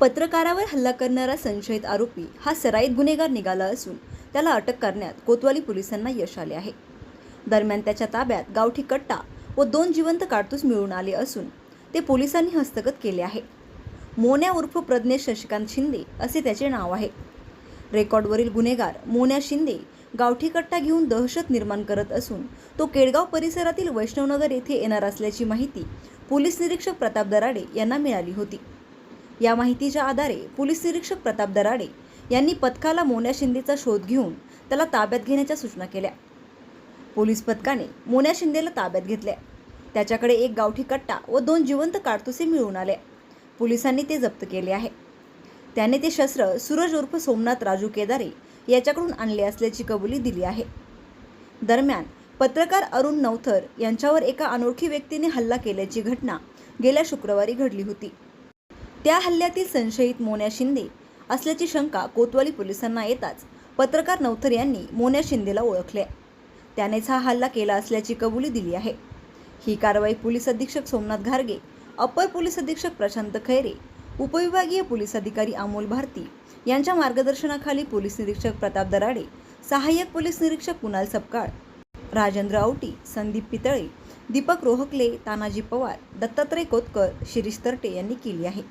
पत्रकारावर हल्ला करणारा संशयित आरोपी हा सराईत गुन्हेगार निघाला असून त्याला अटक करण्यात कोतवाली पोलिसांना यश आले आहे. दरम्यान त्याच्या ताब्यात गावठी कट्टा व दोन जिवंत काडतूस मिळून आले असून ते पोलिसांनी हस्तगत केले आहे. मोन्या उर्फ प्रज्ञेश शशिकांत शिंदे असे त्याचे नाव आहे. रेकॉर्डवरील गुन्हेगार मोन्या शिंदे गावठी कट्टा घेऊन दहशत निर्माण करत असून तो केडगाव परिसरातील वैष्णवनगर येथे येणार असल्याची माहिती पोलीस निरीक्षक प्रताप दराडे यांना मिळाली होती. या माहितीच्या आधारे पोलीस निरीक्षक प्रताप दराडे यांनी पथकाला मोन्या शिंदेचा शोध घेऊन त्याला ताब्यात घेण्याच्या सूचना केल्या. पोलीस पथकाने मोन्या शिंदेला ताब्यात घेतल्या. त्याच्याकडे एक गावठी कट्टा व दोन जिवंत काडतुसे मिळून आले पोलिसांनी ते जप्त केले आहे. त्याने ते शस्त्र सूरज उर्फ सोमनाथ राजू केदारे याच्याकडून आणले असल्याची कबुली दिली आहे. दरम्यान पत्रकार अरुण नवथर यांच्यावर एका अनोळखी व्यक्तीने हल्ला केल्याची घटना गेल्या शुक्रवारी घडली होती. त्या हल्ल्यातील संशयित मोन्या शिंदे असल्याची शंका कोतवाली पोलिसांना येताच पत्रकार नवथर यांनी मोन्या शिंदेला ओळखले. त्यानेच हा हल्ला केला असल्याची कबुली दिली आहे. ही कारवाई पोलीस अधीक्षक सोमनाथ घारगे अप्पर पोलीस अधीक्षक प्रशांत खैरे उपविभागीय पोलीस अधिकारी अमोल भारती यांच्या मार्गदर्शनाखाली पोलीस निरीक्षक प्रताप दराडे सहाय्यक पोलीस निरीक्षक कुणाल सपकाळ राजेंद्र आवटी संदीप पितळे दीपक रोहकले तानाजी पवार दत्तात्रय कोतकर शिरीष तरटे यांनी केली आहे.